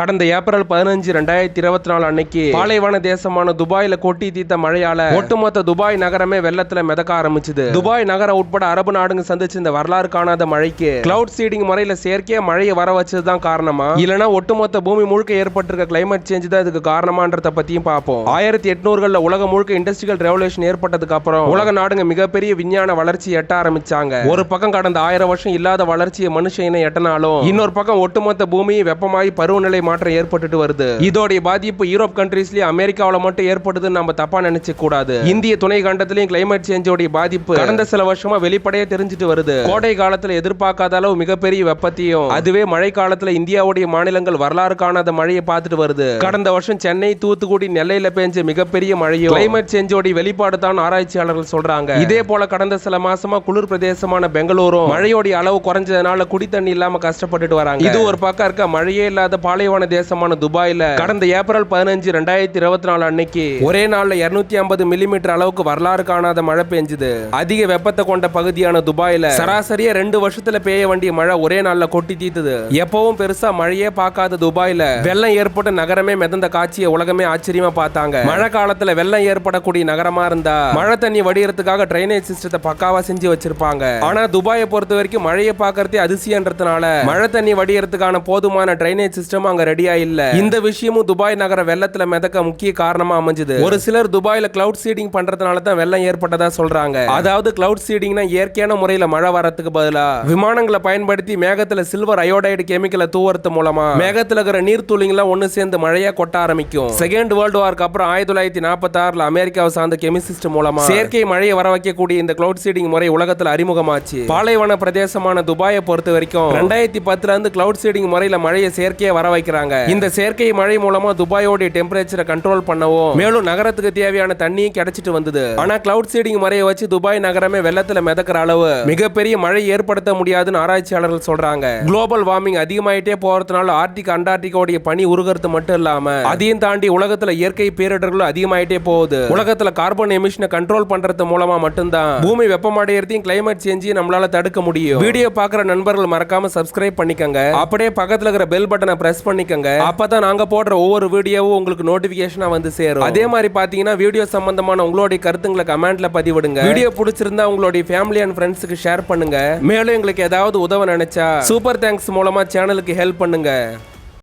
கடந்த ஏப்ரல் பதினஞ்சு ரெண்டாயிரத்தி இருபத்தி நாலு அன்னைக்கு பாலைவன தேசமான துபாயில கொட்டி தீர்த்த மழையால ஒட்டுமொத்த துபாய் நகரமே வெள்ளத்துல மிதக்க ஆரம்பிச்சது. துபாய் நகரம் உட்பட அரபு நாடுங்க சந்திச்சு இந்த வரலாறு காணாத மழைக்கு கிளவுட் சீடிங் முறையில செயற்கையா மழையை வர வச்சதுதான் காரணமா? இல்லனா ஒட்டுமொத்த பூமி முழுக்க ஏற்பட்டிருக்க கிளைமேட் சேஞ்ச் தான் இதுக்கு காரணமான்றத பத்தியும் பார்ப்போம். ஆயிரத்தி எட்நூறுகள்ல உலகம் முழுக்க இண்டஸ்ட்ரியல் ரெவல்யூஷன் ஏற்பட்டதுக்கு அப்புறம் உலக நாடுங்க மிகப்பெரிய விஞ்ஞான வளர்ச்சி எட்ட ஆரம்பிச்சாங்க. ஒரு பக்கம் கடந்த ஆயிரம் வருஷம் இல்லாத வளர்ச்சியை மனுஷ இனம் எட்டனாலும் இன்னொரு பக்கம் ஒட்டுமொத்த பூமி வெப்பமாய் பருவநிலை மாற்றம் ஏற்பட்டுட்டு வருது. இதோடைய பாதிப்பு யூரோப் கண்ட்ரீஸ்லயும் அமெரிக்காவுல மட்டும் ஏற்படுதுன்னு நம்ம தப்பா நினைச்சு கூடாது இந்திய துணை கண்டத்திலையும் கிளைமேட் சேஞ்சோடைய பாதிப்பு கடந்த சில வருஷமா வெளிப்படையா தெரிஞ்சுட்டு வருது. கோடை காலத்துல எதிர்பார்க்காத அளவு மிகப்பெரிய வெப்பத்தையும் அதுவே மழை காலத்துல இந்தியாவுடைய மாநிலங்கள் வரலாறு காணாத மழையை பார்த்துட்டு வருது. கடந்த வருஷம் சென்னை தூத்துக்குடி நெல்லையில பெஞ்ச மிகப்பெரிய மழையும் கிளைமேட் சேஞ்சோடைய வெளிப்பாடு தான் ஆராய்ச்சியாளர்கள் சொல்றாங்க. இதே போல கடந்த சில மாசமா குளிர் பிரதேசமான பெங்களூரும் மழையோடைய அளவு குறைஞ்சதுனால குடி தண்ணி இல்லாம கஷ்டப்பட்டுட்டு வராங்க. இது ஒரு பக்கம் இருக்க மழையே இல்லாத பாலைவன தேசமான துபாயில கடந்த ஏப்ரல் பதினஞ்சு ரெண்டாயிரத்தி இருபத்தி நாலு அன்னைக்கு ஒரே நாள்ல இருநூத்தி ஐம்பது மில்லிமீட்டர் அளவுக்கு வரலாறு காணாத மழை பெஞ்சுது. அதிக வெப்பத்தை கொண்ட பகுதியான துபாயில சராசரியா ரெண்டு வருஷத்துல பெய்ய வேண்டிய மழை ஒரே நாள்ல கொட்டி தீத்துது. எப்பவும் பெருசா மழையே பார்க்காத துபாயில வெள்ளம் ஏற்பட்ட நகரமே மிதந்த காட்சியை உலகமே ஆச்சரியமா பார்த்தாங்க. மழை காலத்துல வெள்ளம் ஏற்படக்கூடிய நகரமா இருந்தா மழை தண்ணி வடிகிறதுக்காக ட்ரைனேஜ் சிஸ்டத்தை பக்காவா செஞ்சு வச்சிருப்பாங்க. ஆனா துபாயை பொறுத்த வரைக்கும் மழையை பார்க்கறதே அதிசயன்றதுனால மழை தண்ணி வடிகிறதுக்கான போதுமான ட்ரைனேஜ் சிஸ்டம் அங்க ரெடியா இல்ல. இந்த விஷயமும் துபாய் நகர வெள்ளத்துல மிதக்க முக்கிய காரணமா அமைஞ்சது. ஒரு சிலர் துபாயில கிளவுட் சீடிங் பண்றதுனால தான் வெள்ளம் ஏற்பட்டதா சொல்றாங்க. அதாவது கிளவுட் சீடிங்னா இயற்கையான முறையில மழை வரதுக்கு பதிலா? விமானங்களை பயன்படுத்தி மேகத்துல சில்வர் அயோடைடு கெமிக்கலை தூவறது மூலமா? மேகத்துல இருக்கிற நீர் துளிங்கெல்லாம் ஒண்ணு சேர்ந்து மழையா கொட்ட ஆரம்பிக்கும். செகண்ட் வேர்ல்டு வார்க்கு அப்புறம் ஆயிரத்தி தொள்ளாயிரத்தி நாற்பத்தி ஆறுல அமெரிக்காவை சார்ந்த கெமிசிஸ்ட் மூலமா? செயற்கை மழையை வர வைக்கக்கூடிய இந்த கிளவுட் சீடிங் முறை உலகத்துல அறிமுகமாச்சு. பாலைவன பிரதேசமான துபாயை பொறுத்த வரைக்கும் ரெண்டாயிரத்தி பத்துல இருந்து கிளவுட் சீடிங் முறையில மழையை செயற்கையா வர வைக்கிறாங்க இந்த செயற்கை மழை மூலமா துபாயோடைய டெம்பரேச்சரை கண்ட்ரோல் பண்ணவும் மேலும் நகரத்துக்கு தேவையான தண்ணியும் கிடைச்சிட்டு வந்தது. ஆனா கிளவுட் சீடிங் முறையை வச்சு துபாய் நகரமே வெள்ளத்துல மிதக்கிற அளவு மிகப்பெரிய மழை ஏற்படுத்த முடியாதுன்னு ஆராய்ச்சியாளர்கள் சொல்றாங்க. குளோபல் வார்மிங் அதிகமாயிட்டே போறதுனால ஆர்டிக் அண்டார்டிகோடைய பனி உருகிறது மட்டும் இல்லாம அதையும் தாண்டி உலகத்துல இயற்கை பேரிடர்களும் அதிகமாயிட்டே போகுது. உலகத்துல கார்பன் எமிஷனை கண்ட்ரோல் பண்றது மூலமா மட்டும்தான். பூமி வெப்பமடையறதையும் கிளைமேட் சேஞ்சையும் நம்மளால தடுக்க முடியும். வீடியோ பாக்குற நண்பர்கள் மறக்காம சப்ஸ்கிரைப் பண்ணிக்கங்க. அப்படியே பக்கத்துல இருக்கிற பெல் பட்டனை பிரஸ் பண்ணிக்கங்க அப்பதான் நாங்க போடுற ஒவ்வொரு வீடியோவும் உங்களுக்கு நோட்டிபிகேஷனா வந்து சேரும். அதே மாதிரி பாத்தீங்கன்னா வீடியோ சம்பந்தமான உங்களுடைய கருத்துங்களை கமெண்ட்ல பதிவிடுங்க. வீடியோ பிடிச்சிருந்தா உங்களுடைய ஃபேமிலி அண்ட் ஃப்ரெண்ட்ஸுக்கு ஷேர் பண்ணுங்க. மேலும் எங்களுக்கு ஏதாவது உதவ நினைச்சா சூப்பர் தேங்க்ஸ் மூலமா சேனலுக்கு ஹெல்ப் பண்ணுங்க.